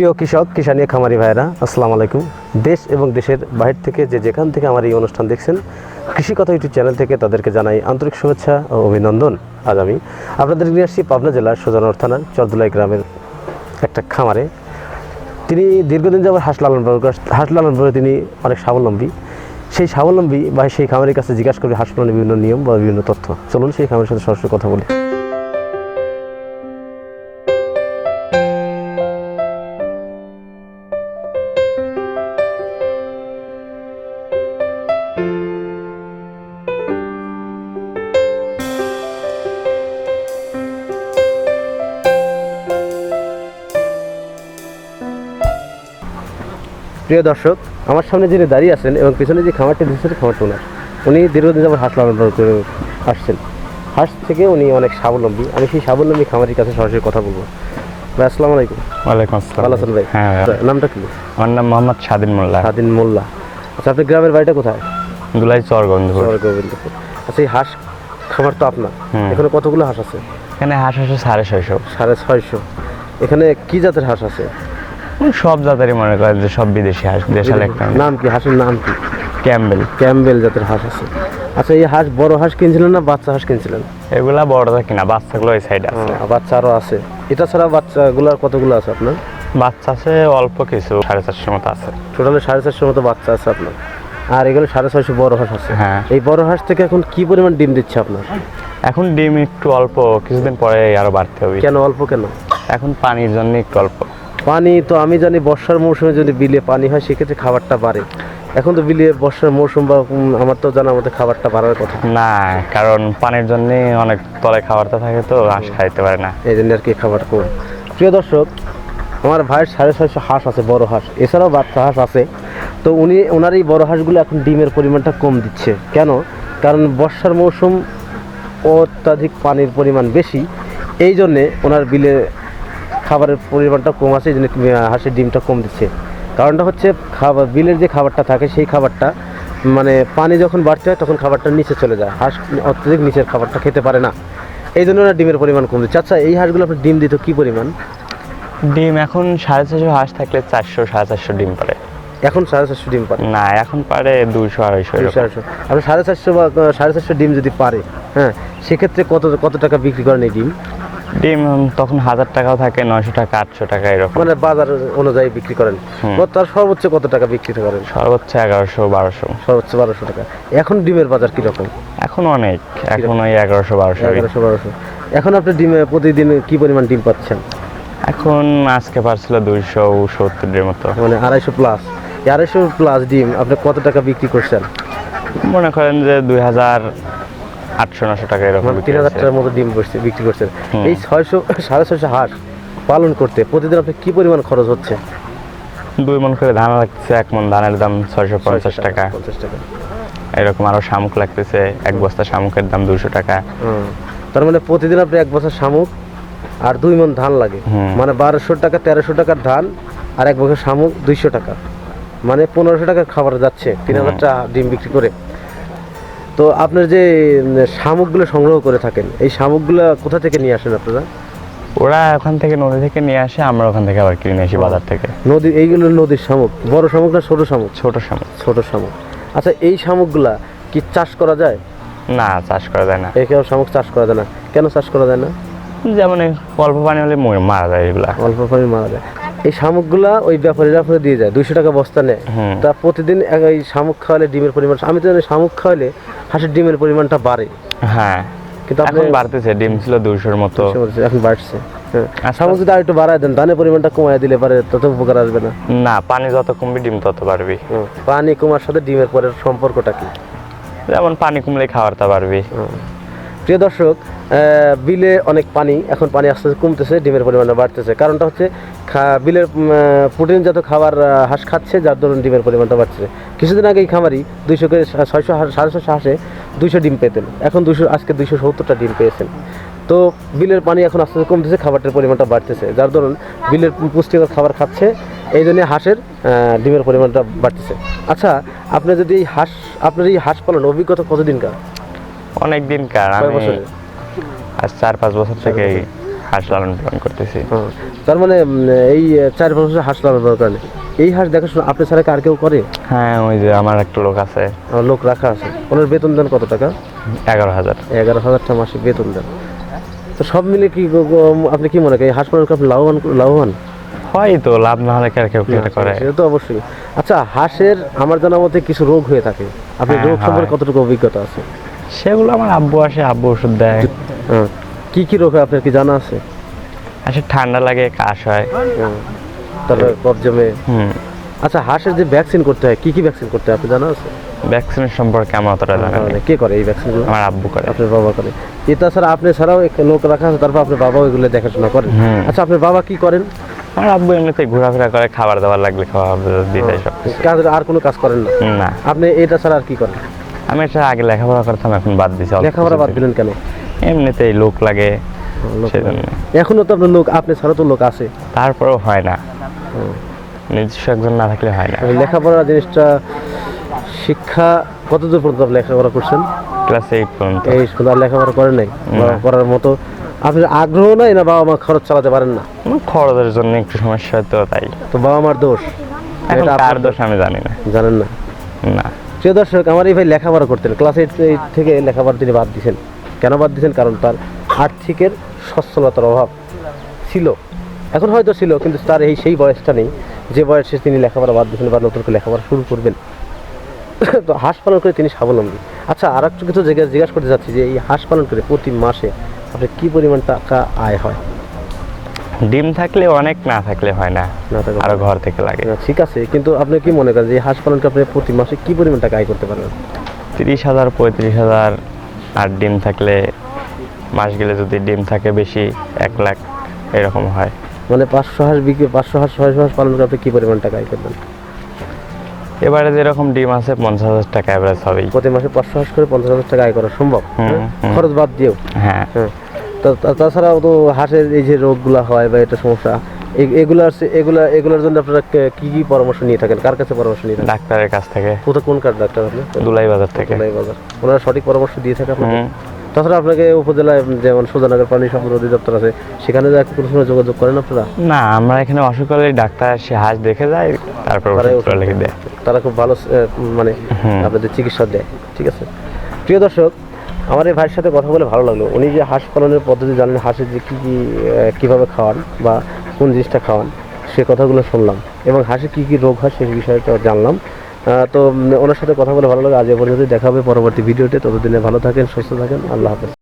প্রিয় কৃষক কিষানীয় খামারি ভাইরা আসসালামু আলাইকুম। দেশ এবং দেশের বাহির থেকে যে যেখান থেকে আমার এই অনুষ্ঠান দেখছেন কৃষি কথা ইউটিউব চ্যানেল থেকে তাদেরকে জানাই আন্তরিক শুভেচ্ছা ও অভিনন্দন। আজ আমি আপনাদের নিয়ে আসছি পাবনা জেলার সোজানর থানার চরদুলাই গ্রামের একটা খামারে। তিনি দীর্ঘদিন যাবত হাঁস লালন পালন হাঁস লালন করে তিনি অনেক স্বাবলম্বী। সেই স্বাবলম্বী বা সেই খামারের কাছে জিজ্ঞাসা করি হাঁস পালনের বিভিন্ন নিয়ম বা বিভিন্ন তথ্য। চলুন সেই খামারের সাথে সরাসরি কথা বলি। প্রিয় দর্শক আমার সামনে যিনি দাঁড়িয়ে আছেন এবং পিছনে যে খামারটি দিচ্ছেন খামারটি ওনার। উনি দীর্ঘদিন যাবত হাঁস লালন পালন করে আসছেন। হাঁস থেকে উনি অনেক স্বাবলম্বী। আমি সেই স্বাবলম্বী খামারির কাছে সরাসরি কথা বলব। ভাই আসসালামু আলাইকুম। ওয়ালাইকুম আসসালাম। ভালো আছেন ভাই? হ্যাঁ। আচ্ছা, নামটা কি? আমার নাম মোহাম্মদ স্বাধীন মোল্লা। স্বাধীন মোল্লা। আচ্ছা আপনার গ্রামের বাড়িটা কোথায়? দুলাই চর গন্ধপুর আচ্ছা এই হাঁস খামার তো আপনার। এখানে কতগুলো হাঁস আছে? এখানে হাঁস আছে সাড়ে ছয়শো। সাড়ে ছয়শো। এখানে কি জাতের হাঁস আছে? সব জাতেরই মনে করেন যে সব বিদেশি হাঁস দেশাল একটা নাম কি? হাঁসের নাম কি? ক্যাম্বেল। ক্যাম্বেল জাতের হাঁস আছে। আচ্ছা এই হাঁস বড় হাঁস কিনছিলেন না বাচ্চা হাঁস কিনছিলেন? এগুলা বড়টা কিনা বাচ্চাগুলো এই সাইড আছে। হ্যাঁ, বাচ্চা আরও আছে। এটা ছাড়া বাচ্চাগুলোর কতগুলো আছে আপনার? বাচ্চা আছে অল্প কিছু সাড়ে চারশো মতো আছে। টোটালে সাড়ে চারশোর মতো বাচ্চা আছে আপনার। আর এগুলো সাড়ে ছয়শো বড় হাঁস আছে। হ্যাঁ। এই বড় হাঁস থেকে এখন কি পরিমাণ ডিম দিচ্ছে আপনার? এখন ডিম একটু অল্প কিছুদিন পরে আরও বাড়তে হবে। কেন অল্প কেন? এখন পানির জন্য একটু অল্প। পানি তো আমি জানি বর্ষার মৌসুমে যদি বিলে পানি হয় সেক্ষেত্রে খাবারটা বাড়ে। এখন তো বিলে বর্ষার মৌসুম বা আমার তো জানার মধ্যে খাবারটা বাড়ার কথা। না কারণ পানির জন্য অনেক তলায় খাবারটা থাকে তো হাঁস খাইতে পারে না। এই জন্য আর কি খাবার কম। প্রিয় দর্শক আমার ভাইয়ের সাড়ে ছয়শো হাঁস আছে বড় হাঁস। এছাড়াও বাচ্চা হাঁস আছে। তো উনি ওনার এই বড় হাঁসগুলো এখন ডিমের পরিমাণটা কম দিচ্ছে। কেন? কারণ বর্ষার মৌসুম অত্যাধিক পানির পরিমাণ বেশি। এই জন্যে ওনার বিলে খাবারের পরিমাণটা কম আছে এই জন্য হাঁসের ডিমটা কম দিচ্ছে। কারণটা হচ্ছে খাবার বিলের যে খাবারটা থাকে সেই খাবারটা মানে পানি যখন বাড়তে হয় তখন খাবারটা নিচে চলে যায়। হাঁস অত্যাধিক নিচের খাবারটা খেতে পারে না। এই জন্য ওরা ডিমের পরিমাণ কম দিচ্ছে। আচ্ছা এই হাঁসগুলো আপনার ডিম দিত কী পরিমাণ? ডিম এখন সাড়ে চারশো হাঁস থাকলে চারশো সাড়ে চারশো ডিম পারে। এখন সাড়ে চারশো ডিম পারে? না এখন পারে দুশো আড়াইশো। চারশো আপনি সাড়ে চারশো বা সাড়ে চারশো ডিম যদি পারে হ্যাঁ সেক্ষেত্রে কত কত টাকা বিক্রি করেন এই ডিম? ডিম তখন হাজার টাকাও থাকে নয়শো টাকা আটশো টাকা এরকম। মানে বাজার অনুযায়ী বিক্রি করেন। তার সর্বোচ্চ কত টাকা বিক্রি করেন? সর্বোচ্চ এগারোশো বারোশো। সর্বোচ্চ বারোশো টাকা। এখন ডিমের বাজার কীরকম? এখন অনেক। এখন ওই এগারোশো বারোশো। এগারোশো বারোশো। এখন আপনি ডিমে প্রতিদিন কি পরিমাণ ডিম পাচ্ছেন? এখন আজকে পারছিল দুইশো সত্তরের মতো। মানে আড়াইশো প্লাস আড়াইশো প্লাস ডিম আপনি কত টাকা বিক্রি করছেন? মনে করেন যে দুই হাজার আটশো নশো টাকা এরকম মানে তিন হাজার। টাকার মতো ডিম করছে বিক্রি করছেন। এই ছয়শো সাড়ে ছয়শো হাঁস পালন করতে প্রতিদিন আপনি কি পরিমাণ খরচ হচ্ছে? দুই মন করে ধান লাগতেছে এক মন ধানের দাম ছয়শো পঞ্চাশ টাকা। পঞ্চাশ টাকা। এরকম আরও শামুক লাগতেছে এক বস্তা শামুকের দাম দুশো টাকা। তার মানে প্রতিদিন আপনি এক বছর শামুক আর দুই মন ধান লাগে। মানে বারোশো টাকা তেরোশো টাকার ধান আর এক বছর শামুক দুইশো টাকা। মানে পনেরোশো টাকার খাবার যাচ্ছে তিন হাজার টাকা ডিম বিক্রি করে। তো আপনার যে শামুকগুলো সংগ্রহ করে থাকেন এই শামুকগুলো কোথা থেকে নিয়ে আসেন আপনারা? ওরা ওখান থেকে নদী থেকে নিয়ে আসে আমরা ওখান থেকে আবার কিনে আসি বাজার থেকে। নদী এইগুলো নদীর শামুক বড় শামুক না ছোট শামুক? ছোট শামুক। ছোট শামুক। আচ্ছা এই শামুকগুলা কি চাষ করা যায়? না চাষ করা যায় না। এখানে শামুক চাষ করা যায় না। কেন চাষ করা যায় না? যেমন অল্প পানি হলে মারা যায় এগুলা। অল্প পানি মারা যায়। এই শামুকগুলা ওই ব্যাপারীরা করে দিয়ে যায় দুইশো টাকা বস্তা নেয়। তা প্রতিদিন এই শামুক খাওয়ালে ডিমের পরিমাণ আমি তো জানি শামুক খাওয়ালে হাঁসের ডিমের পরিমাণটা বাড়ে। হ্যাঁ। কিন্তু এখন বাড়তেছে ডিম ছিল দুইশোর মতো। এখন বাড়ছে। শামুক যদি আরেকটু বাড়ায় দেন ধানের পরিমাণটা কমায় দিলে পারে তত উপকার আসবে না। না পানি যত কমবে ডিম তত বাড়বি। পানি কমার সাথে ডিমের পরের সম্পর্কটা কি? যেমন পানি কমলে খাবারটা বাড়বি। প্রিয় দর্শক বিলে অনেক পানি, এখন পানি আস্তে আস্তে কমতেছে, ডিমের পরিমাণটা বাড়তেছে। কারণটা হচ্ছে বিলের প্রোটিনজাত খাবার হাঁস খাচ্ছে, যার দরুন ডিমের পরিমাণটা বাড়ছে কিছুদিন আগে এই খামারি দুইশো করে ছয়শো সাড়ে ছশো হাঁসে দুইশো ডিম পেতেন। এখন দুশো আজকে দুইশো সত্তরটা ডিম পেয়েছেন। তো বিলের পানি এখন আস্তে আস্তে কমতেছে, খাবারটার পরিমাণটা বাড়তেছে, যার দরুন বিলের পুষ্টিকর খাবার খাচ্ছে, এই জন্য হাঁসের ডিমের পরিমাণটা বাড়তেছে। আচ্ছা আপনার যদি এই হাঁস, আপনার এই হাঁস পালন অভিজ্ঞতা কতদিনকার? অনেক দিন কার আমি আজ চার পাঁচ বছর থেকে হাঁস লালন পালন করতেছি। তার মানে এই চার পাঁচ বছর হাঁস লালন পালন করেন। এই হাঁস দেখাশোনা আপনি ছাড়া কি আর কেউ করে? হ্যাঁ ওই যে আমার একটা লোক আছে। লোক রাখা আছে। ওনার বেতন দেন কত টাকা? এগারো হাজার। এগারো হাজার টাকা মাসে বেতন দেন। তো সব মিলে কি আপনি কি মনে করেন হাঁস পালন করে আপনি লাভবান লাভবান? হয় তো লাভ না হলে কি আর কেউ করে? সেটা তো অবশ্যই। আচ্ছা হাঁসের আমার জানা মতে কিছু রোগ হয়ে থাকে। আপনি হ্যাঁ, রোগ সম্পর্কে কতটুকু অভিজ্ঞতা আছে? সেগুলো আমার আব্বু আসে আব্বু ওষুধ দেয়। হ্যাঁ। কি কি রোগ আপনার কি জানা আছে? আসে ঠান্ডা লাগে কাশ হয়। হ্যাঁ। তারপরে কফ জমে আচ্ছা হাঁসের যে ভ্যাকসিন করতে হয় কি কি ভ্যাকসিন করতে হয় আপনি জানা আছে? ভ্যাকসিনের সম্পর্কে আমার অতটা জানা নেই। মানে কে করে এই ভ্যাকসিনগুলো আমার আব্বু করে। আপনার বাবা করে। এটা ছাড়া আপনি ছাড়াও এক লোক রাখা আছে তারপর আপনার বাবা ওইগুলো দেখাশোনা করেন আচ্ছা আপনার বাবা কি করেন? আমার আব্বু এমনিতে ঘোরাফেরা করে খাবার দাবার লাগলে খাওয়া দিয়ে দেয় সব কাজ আর কোনো কাজ করেন না? না। আপনি এটা ছাড়া আর কি করেন? আমি এটা আগে লেখাপড়া করতাম এখন বাদ দিছি লেখাপড়া বাদ। দিলেন কেন? এমনিতেই লোক লাগে এখনও তো আপনার লোক আপনি ছাড়া তো লোক আছে। তারপরেও হয় না। নিজস্ব একজন না থাকলে হয় না। লেখাপড়া জিনিসটা শিক্ষা কতদূর পর্যন্ত আপনি লেখাপড়া করছেন? ক্লাস এইট পর্যন্ত। এই সুন্দর লেখাপড়া করেন নাই? করার মতো আপনার আগ্রহ নাই না বাবা মা খরচ চালাতে পারেন না? খরচের জন্য একটু সমস্যা হতো তাই। তো বাবা মার দোষ এটা কার দোষ আমি জানি না। জানেন না? না। প্রিয় দর্শক, আমার এই ভাই লেখাপড়া করতেন। ক্লাস এইট থেকে লেখাপড়া তিনি বাদ দিয়েছেন। কেন বাদ দিয়েছেন? কারণ তার আর্থিকের সচ্ছলতার অভাব ছিল। এখন হয়তো ছিল, কিন্তু তার এই সেই বয়সটা নেই, যে বয়সে তিনি লেখাপড়া বাদ দিয়েছেন বা নতুন করে লেখাপড়া শুরু করবেন। তো হাঁস পালন করে তিনি স্বাবলম্বী। আচ্ছা আর একটু কিছু জিজ্ঞাসা করতে চাচ্ছি যে এই হাঁস পালন করে প্রতি মাসে আপনার কী পরিমাণ টাকা আয় হয়? ডিম থাকলে অনেক না থাকলে হয় না। আরও ঘর থেকে লাগে। ঠিক আছে কিন্তু আপনি কি মনে করেন যে হাঁস পালনকে আপনি প্রতি মাসে কি পরিমাণ টাকা আয় করতে পারবেন? তিরিশ হাজার পঁয়ত্রিশ হাজার আর ডিম থাকলে মাস গেলে যদি ডিম থাকে বেশি এক লাখ এরকম হয়। মানে পাঁচশো হাঁস বিক্রি পাঁচশো হাঁস ছয়শো হাঁস পালন করে আপনি কি পরিমাণ টাকা আয় করবেন? এবারে যেরকম ডিম আছে পঞ্চাশ হাজার টাকা অ্যাভারেজ হবেই প্রতি মাসে পাঁচশো হাঁস করে পঞ্চাশ হাজার টাকা আয় করা সম্ভব? হ্যাঁ? খরচ বাদ দিয়েও? হ্যাঁ। হ্যাঁ তাছাড়াও তো হাঁসের এই যে রোগগুলা হয় বা এটা সমস্যা এগুলার এগুলা এগুলোর জন্য আপনারা কি কি পরামর্শ নিয়ে থাকেন? কার কাছে পরামর্শ নিয়ে থাকেন? ডাক্তারের কাছ থেকে। কোথায় কোন কার ডাক্তার আপনি? দুলাই বাজার থেকে। ধলাই বাজার ওনারা সঠিক পরামর্শ দিয়ে থাকে আপনাকে তাছাড়া আপনাকে উপজেলায় যেমন সোজানগর প্রাণী সম্পদ অধিদপ্তর আছে সেখানে যা কোনো সময় যোগাযোগ করেন আপনারা? না আমরা এখানে অসুখ হলে ডাক্তার এসে হাঁস দেখে যায় তারপর লিখে দেয়। তারা খুব ভালো মানে আপনাদের চিকিৎসা দেয় ঠিক আছে? প্রিয় দর্শক আমার এই ভাইয়ের সাথে কথা বলে ভালো লাগল। উনি যে হাঁস পালনের পদ্ধতি জানেন, হাঁসের যে কী কী কীভাবে খাওয়ান বা কোন জিনিসটা খাওয়ান, সে কথাগুলো শুনলাম এবং হাঁসে কী কী রোগ হয় সেই বিষয়টা জানলাম। তো ওনার সাথে কথা বলে ভালো লাগে আজ এ পর্যন্ত দেখা হবে পরবর্তী ভিডিওতে। ততদিনে ভালো থাকেন, সুস্থ থাকেন। আল্লাহ হাফেজ।